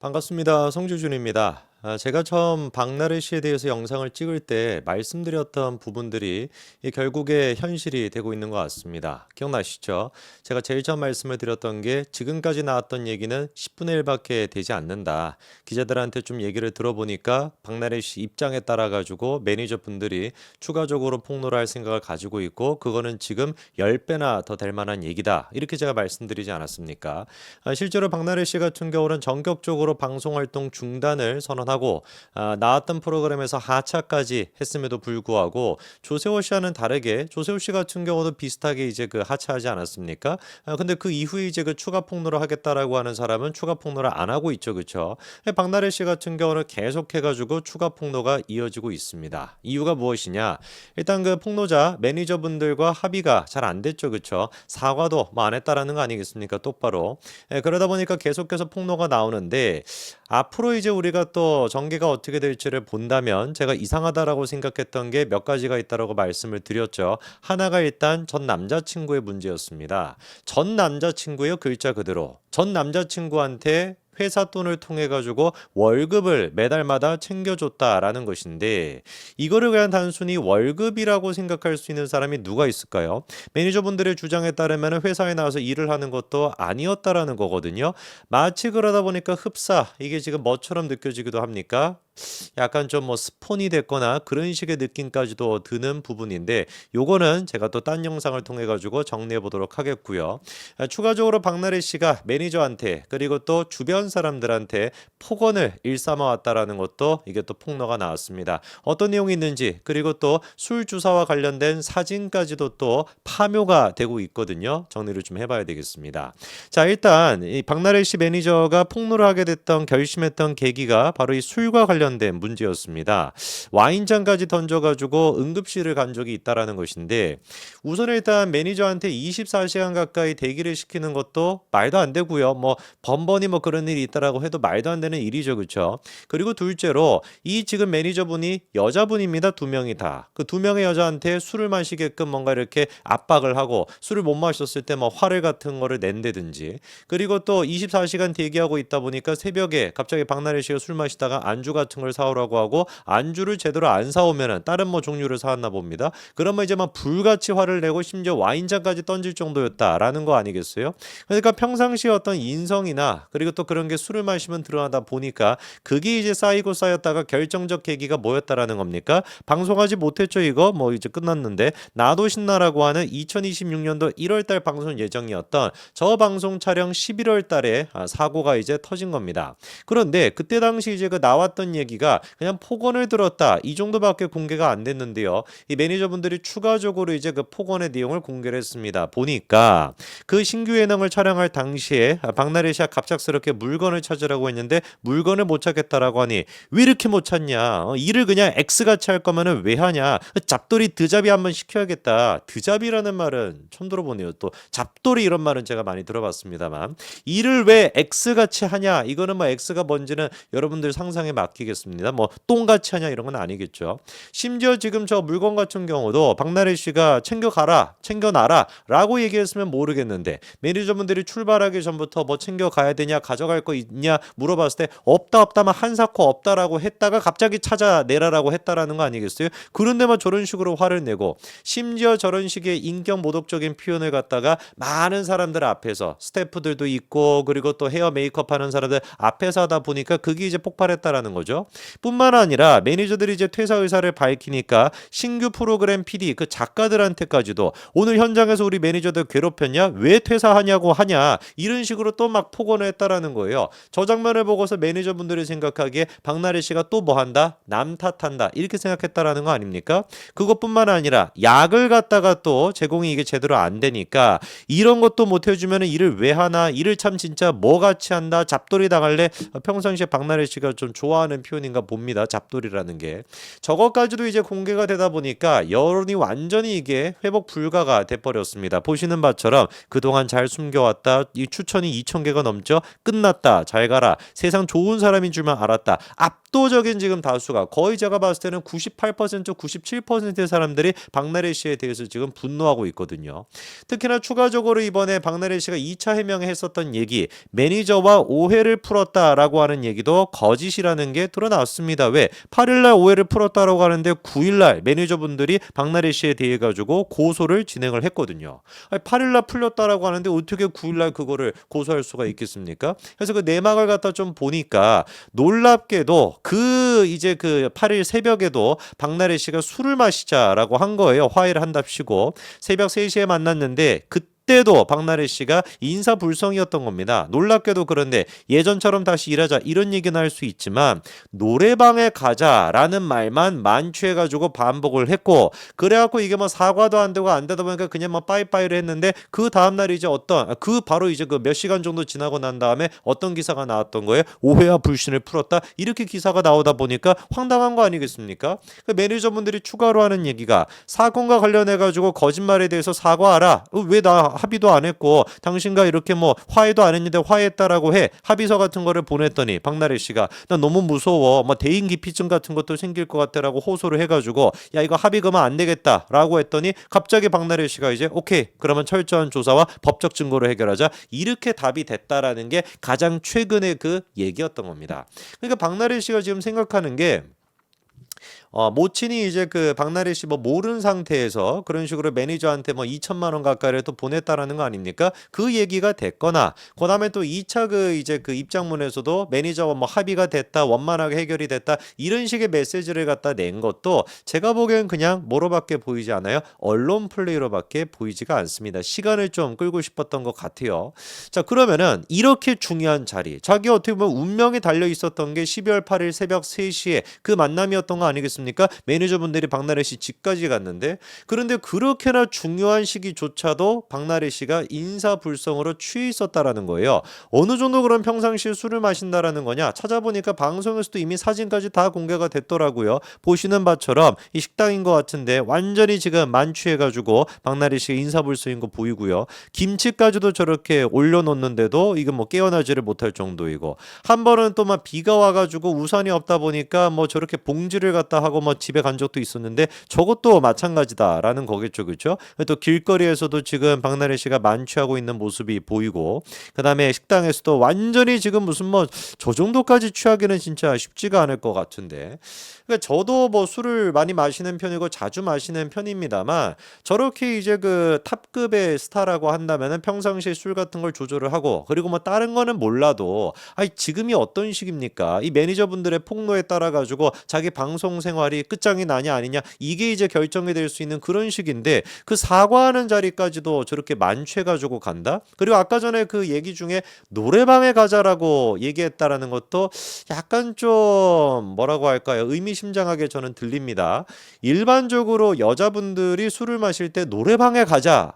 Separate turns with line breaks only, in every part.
반갑습니다. 성주준입니다. 아, 제가 처음 박나래 씨에 대해서 영상을 찍을 때 말씀드렸던 부분들이 이 결국에 현실이 되고 있는 것 같습니다. 기억나시죠? 제가 제일 처음 말씀을 드렸던 게 지금까지 나왔던 얘기는 10분의 1밖에 되지 않는다. 기자들한테 좀 얘기를 들어보니까 박나래 씨 입장에 따라 가지고 매니저 분들이 추가적으로 폭로를 할 생각을 가지고 있고 그거는 지금 10배나 더 될 만한 얘기다. 이렇게 제가 말씀드리지 않았습니까? 아, 실제로 박나래 씨 같은 경우는 전격적으로 방송 활동 중단을 선언 하고 아, 나왔던 프로그램에서 하차까지 했음에도 불구하고 조세호 씨와는 다르게 조세호 씨 같은 경우도 비슷하게 이제 그 하차하지 않았습니까? 아, 근데 그 이후에 이제 그 추가 폭로를 하겠다라고 하는 사람은 추가 폭로를 안 하고 있죠, 그렇죠? 박나래 씨 같은 경우는 계속해가지고 추가 폭로가 이어지고 있습니다. 이유가 무엇이냐? 일단 그 폭로자 매니저분들과 합의가 잘 안 됐죠, 그렇죠? 사과도 뭐 안 했다라는 거 아니겠습니까? 똑바로. 예, 그러다 보니까 계속해서 폭로가 나오는데 앞으로 이제 우리가 또 전개가 어떻게 될지를 본다면 제가 이상하다라고 생각했던 게 몇 가지가 있다라고 말씀을 드렸죠. 하나가 일단 전 남자친구의 문제였습니다. 전 남자친구의 글자 그대로 전 남자친구한테 회사 돈을 통해 가지고 월급을 매달마다 챙겨줬다라는 것인데 이거를 그냥 단순히 월급이라고 생각할 수 있는 사람이 누가 있을까요? 매니저분들의 주장에 따르면 회사에 나와서 일을 하는 것도 아니었다라는 거거든요. 마치 그러다 보니까 흡사 이게 지금 뭐처럼 느껴지기도 합니까? 약간 좀 뭐 스폰이 됐거나 그런 식의 느낌까지도 드는 부분인데 요거는 제가 또 딴 영상을 통해 가지고 정리해 보도록 하겠고요. 아, 추가적으로 박나래 씨가 매니저한테 그리고 또 주변 사람들한테 폭언을 일삼아 왔다라는 것도 이게 또 폭로가 나왔습니다. 어떤 내용이 있는지 그리고 또 술 주사와 관련된 사진까지도 또 파묘가 되고 있거든요. 정리를 좀 해봐야 되겠습니다. 자 일단 이 박나래 씨 매니저가 폭로를 하게 됐던 결심했던 계기가 바로 이 술과 관련 된 문제였습니다. 와인잔까지 던져가지고 응급실을 간 적이 있다라는 것인데 우선 일단 매니저한테 24시간 가까이 대기를 시키는 것도 말도 안 되고요. 뭐 번번이 뭐 그런 일이 있다라고 해도 말도 안 되는 일이죠, 그렇죠? 그리고 둘째로 이 지금 매니저분이 여자분입니다. 두 명이 다. 그 두 명의 여자한테 술을 마시게끔 뭔가 이렇게 압박을 하고 술을 못 마셨을 때 뭐 화를 같은 거를 낸다든지 그리고 또 24시간 대기하고 있다 보니까 새벽에 갑자기 박나래 씨가 술 마시다가 안주 같은 걸 사오라고 하고 안주를 제대로 안 사오면은 다른 뭐 종류를 사왔나 봅니다. 그러면 이제 막 불같이 화를 내고 심지어 와인잔까지 던질 정도였다라는 거 아니겠어요? 그러니까 평상시에 어떤 인성이나 그리고 또 그런 게 술을 마시면 드러나다 보니까 그게 이제 쌓이고 쌓였다가 결정적 계기가 뭐였다라는 겁니까? 방송하지 못했죠 이거 뭐 이제 끝났는데 나도 신나라고 하는 2026년도 1월달 방송 예정이었던 저 방송 촬영 11월달에 아, 사고가 이제 터진 겁니다. 그런데 그때 당시 이제 그 나왔던 얘기가 그냥 폭언을 들었다 이 정도밖에 공개가 안 됐는데요. 이 매니저분들이 추가적으로 이제 그 폭언의 내용을 공개를 했습니다. 보니까 그 신규 예능을 촬영할 당시에 아, 박나래 씨가 갑작스럽게 물건을 찾으라고 했는데 물건을 못 찾겠다라고 하니 왜 이렇게 못 찾냐? 어, 일을 그냥 X같이 할 거면은 왜 하냐? 잡돌이 드잡이 한번 시켜야겠다. 드잡이라는 말은 처음 들어보네요. 또 잡돌이 이런 말은 제가 많이 들어봤습니다만 일을 왜 X같이 하냐? 이거는 뭐 X가 뭔지는 여러분들 상상에 맡기 겠습니다. 뭐 똥같이 하냐 이런 건 아니겠죠. 심지어 지금 저 물건 같은 경우도 박나래 씨가 챙겨가라, 챙겨놔라 라고 얘기했으면 모르겠는데 매니저분들이 출발하기 전부터 뭐 챙겨가야 되냐, 가져갈 거 있냐 물어봤을 때 없다 없다만 한사코 없다라고 했다가 갑자기 찾아내라라고 했다라는 거 아니겠어요? 그런데만 저런 식으로 화를 내고 심지어 저런 식의 인격 모독적인 표현을 갖다가 많은 사람들 앞에서 스태프들도 있고 그리고 또 헤어 메이크업 하는 사람들 앞에서 하다 보니까 그게 이제 폭발했다라는 거죠. 뿐만 아니라 매니저들이 이제 퇴사 의사를 밝히니까 신규 프로그램 PD 그 작가들한테까지도 오늘 현장에서 우리 매니저들 괴롭혔냐? 왜 퇴사하냐고 하냐? 이런 식으로 또 막 폭언을 했다라는 거예요. 저 장면을 보고서 매니저분들이 생각하기에 박나래 씨가 또 뭐 한다? 남 탓한다. 이렇게 생각했다라는 거 아닙니까? 그것뿐만 아니라 약을 갖다가 또 제공이 이게 제대로 안 되니까 이런 것도 못 해주면 일을 왜 하나? 일을 참 진짜 뭐 같이 한다? 잡돌이 당할래? 평상시에 박나래 씨가 좀 좋아하는 표현인가 봅니다. 잡돌이라는 게 저것까지도 이제 공개가 되다 보니까 여론이 완전히 이게 회복 불가가 돼버렸습니다. 보시는 바처럼 그동안 잘 숨겨왔다. 이 추천이 2천 개가 넘죠. 끝났다. 잘 가라. 세상 좋은 사람인 줄만 알았다. 압도적인 지금 다수가 거의 제가 봤을 때는 98% 97%의 사람들이 박나래 씨에 대해서 지금 분노하고 있거든요. 특히나 추가적으로 이번에 박나래 씨가 2차 해명에 했었던 얘기 매니저와 오해를 풀었다라고 하는 얘기도 거짓이라는 게 드러났습니다. 왜? 8일날 오해를 풀었다라고 하는데 9일날 매니저분들이 박나래 씨에 대해 가지고 고소를 진행을 했거든요. 아니, 8일날 풀렸다라고 하는데 어떻게 9일날 그거를 고소할 수가 있겠습니까? 그래서 그 내막을 갖다 좀 보니까 놀랍게도 그 이제 그 8일 새벽에도 박나래 씨가 술을 마시자라고 한 거예요. 화해를 한답시고 새벽 3시에 만났는데 그 그때도 박나래 씨가 인사불성이었던 겁니다. 놀랍게도 그런데 예전처럼 다시 일하자 이런 얘기는 할 수 있지만 노래방에 가자라는 말만 만취해가지고 반복을 했고 그래갖고 이게 뭐 사과도 안 되고 안 되다 보니까 그냥 뭐 빠이빠이를 했는데 그 다음날 이제 어떤 그 바로 이제 그 몇 시간 정도 지나고 난 다음에 어떤 기사가 나왔던 거예요? 오해와 불신을 풀었다 이렇게 기사가 나오다 보니까 황당한 거 아니겠습니까? 그 매니저분들이 추가로 하는 얘기가 사건과 관련해 가지고 거짓말에 대해서 사과하라. 왜 나 합의도 안 했고 당신과 이렇게 뭐 화해도 안 했는데 화해했다라고 해 합의서 같은 거를 보냈더니 박나래 씨가 나 너무 무서워 뭐 대인 기피증 같은 것도 생길 것 같다라고 호소를 해가지고 야 이거 합의 그만 안 되겠다라고 했더니 갑자기 박나래 씨가 이제 오케이 그러면 철저한 조사와 법적 증거로 해결하자 이렇게 답이 됐다라는 게 가장 최근의 그 얘기였던 겁니다. 그러니까 박나래 씨가 지금 생각하는 게 어, 모친이 이제 그 박나래 씨 뭐 모르는 상태에서 그런 식으로 매니저한테 뭐 2천만 원 가까이를 또 보냈다라는 거 아닙니까? 그 얘기가 됐거나 그다음에 또 2차 그 이제 그 입장문에서도 매니저와 뭐 합의가 됐다 원만하게 해결이 됐다 이런 식의 메시지를 갖다 낸 것도 제가 보기엔 그냥 뭐로밖에 보이지 않아요? 언론 플레이로밖에 보이지가 않습니다. 시간을 좀 끌고 싶었던 것 같아요. 자 그러면은 이렇게 중요한 자리 자기 어떻게 보면 운명이 달려 있었던 게 12월 8일 새벽 3시에 그 만남이었던 거 아니겠습니까? 매니저분들이 박나래 씨 집까지 갔는데 그런데 그렇게나 중요한 시기조차도 박나래 씨가 인사불성으로 취해 있었다라는 거예요. 어느 정도 그런 평상시에 술을 마신다라는 거냐? 찾아보니까 방송에서도 이미 사진까지 다 공개가 됐더라고요. 보시는 바처럼 이 식당인 것 같은데 완전히 지금 만취해가지고 박나래 씨가 인사불성인 거 보이고요. 김치까지도 저렇게 올려놓는데도 이게 뭐 깨어나지를 못할 정도이고 한 번은 또 막 비가 와가지고 우산이 없다 보니까 뭐 저렇게 봉지를 갖다 하고 뭐 집에 간 적도 있었는데 저것도 마찬가지다라는 거겠죠, 그렇죠? 또 길거리에서도 지금 박나래 씨가 만취하고 있는 모습이 보이고 그다음에 식당에서도 완전히 지금 무슨 뭐 저 정도까지 취하기는 진짜 쉽지가 않을 것 같은데 그러니까 저도 뭐 술을 많이 마시는 편이고 자주 마시는 편입니다만 저렇게 이제 그 탑급의 스타라고 한다면은 평상시에 술 같은 걸 조절을 하고 그리고 뭐 다른 거는 몰라도 아니 지금이 어떤 시기입니까? 이 매니저분들의 폭로에 따라 가지고 자기 방송 생활 이 끝장이 나냐 아니냐 이게 이제 결정이 될 수 있는 그런 시기인데 그 사과하는 자리까지도 저렇게 만취해 가지고 간다? 그리고 아까 전에 그 얘기 중에 노래방에 가자라고 얘기했다라는 것도 약간 좀 뭐라고 할까요? 의미심장하게 저는 들립니다. 일반적으로 여자분들이 술을 마실 때 노래방에 가자.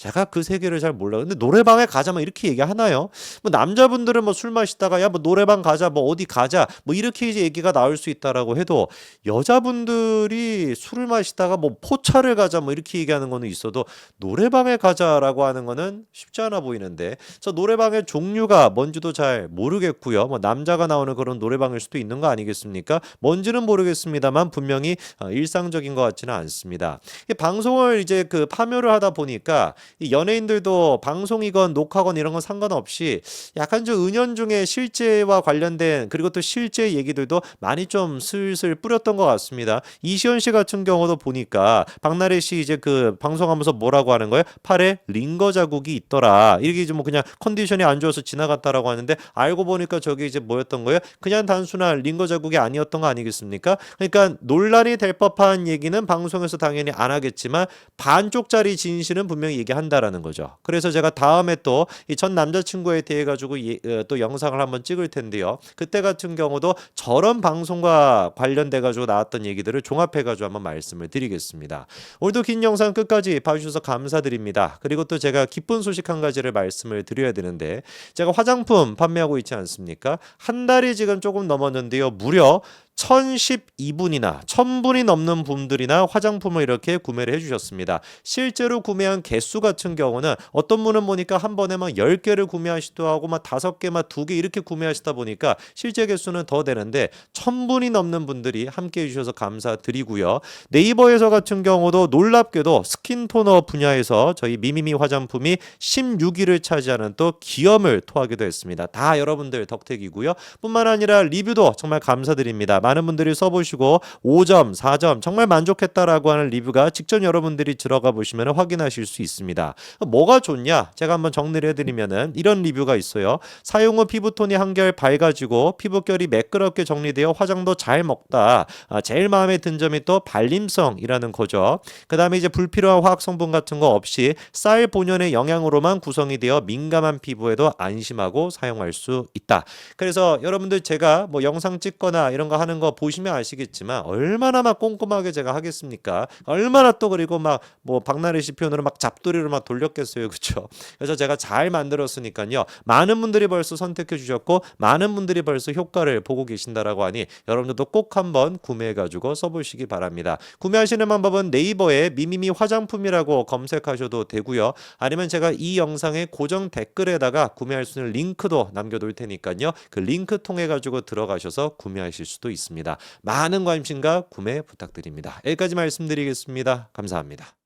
제가 그 세계를 잘 몰라요. 근데 노래방에 가자면 이렇게 얘기하나요? 뭐 남자분들은 뭐 술 마시다가 야 뭐 노래방 가자 뭐 어디 가자 뭐 이렇게 이제 얘기가 나올 수 있다라고 해도 여자분들이 술을 마시다가 뭐 포차를 가자 뭐 이렇게 얘기하는 거는 있어도 노래방에 가자라고 하는 거는 쉽지 않아 보이는데 저 노래방의 종류가 뭔지도 잘 모르겠고요. 뭐 남자가 나오는 그런 노래방일 수도 있는 거 아니겠습니까? 뭔지는 모르겠습니다만 분명히 어, 일상적인 것 같지는 않습니다. 이 방송을 이제 그 파묘를 하다 보니까 이 연예인들도 방송이건 녹화건 이런 건 상관없이 약간 좀 은연중에 실제와 관련된 그리고 또 실제 얘기들도 많이 좀 슬슬 뿌렸던 것 같습니다. 이시연 씨 같은 경우도 보니까 박나래 씨 이제 그 방송하면서 뭐라고 하는 거예요? 팔에 링거 자국이 있더라. 이게 이제 뭐 그냥 컨디션이 안 좋아서 지나갔다라고 하는데 알고 보니까 저게 이제 뭐였던 거예요? 그냥 단순한 링거 자국이 아니었던 거 아니겠습니까? 그러니까 논란이 될 법한 얘기는 방송에서 당연히 안 하겠지만 반쪽짜리 진실은 분명히 얘기 한다라는 거죠. 그래서 제가 다음에 또 이 전 남자친구에 대해 가지고 예, 어, 또 영상을 한번 찍을 텐데요. 그때 같은 경우도 저런 방송과 관련돼 가지고 나왔던 얘기들을 종합해 가지고 한번 말씀을 드리겠습니다. 오늘도 긴 영상 끝까지 봐주셔서 감사드립니다. 그리고 또 제가 기쁜 소식 한 가지를 말씀을 드려야 되는데 제가 화장품 판매하고 있지 않습니까? 한 달이 지금 조금 넘었는데요. 무려 1012분이나 1000분이 넘는 분들이나 화장품을 이렇게 구매를 해주셨습니다. 실제로 구매한 개수 같은 경우는 어떤 분은 보니까 한 번에 막 10개를 구매하시기도 하고 막 5개, 막 2개 이렇게 구매하시다 보니까 실제 개수는 더 되는데 1000분이 넘는 분들이 함께 해주셔서 감사드리고요. 네이버에서 같은 경우도 놀랍게도 스킨 토너 분야에서 저희 미미미 화장품이 16위를 차지하는 또 기염을 토하기도 했습니다. 다 여러분들 덕택이고요. 뿐만 아니라 리뷰도 정말 감사드립니다. 많은 분들이 써보시고 5점, 4점 정말 만족했다라고 하는 리뷰가 직접 여러분들이 들어가 보시면 확인하실 수 있습니다. 뭐가 좋냐? 제가 한번 정리를 해드리면은 이런 리뷰가 있어요. 사용 후 피부톤이 한결 밝아지고 피부결이 매끄럽게 정리되어 화장도 잘 먹다. 아, 제일 마음에 든 점이 또 발림성이라는 거죠. 그 다음에 이제 불필요한 화학 성분 같은 거 없이 쌀 본연의 영양으로만 구성이 되어 민감한 피부에도 안심하고 사용할 수 있다. 그래서 여러분들 제가 뭐 영상 찍거나 이런 거 하는 거 보시면 아시겠지만 얼마나 막 꼼꼼하게 제가 하겠습니까? 얼마나 또 그리고 막 뭐 박나래 씨 표현으로 막 잡돌이를 막 돌렸겠어요. 그렇죠? 그래서 제가 잘 만들었으니까요. 많은 분들이 벌써 선택해 주셨고 많은 분들이 벌써 효과를 보고 계신다라고 하니 여러분들도 꼭 한번 구매해 가지고 써 보시기 바랍니다. 구매하시는 방법은 네이버에 미미미 화장품이라고 검색하셔도 되고요. 아니면 제가 이 영상의 고정 댓글에다가 구매할 수 있는 링크도 남겨 놓을 테니까요. 그 링크 통해 가지고 들어가셔서 구매하실 수도 있습니다. 많은 관심과 구매 부탁드립니다. 여기까지 말씀드리겠습니다. 감사합니다.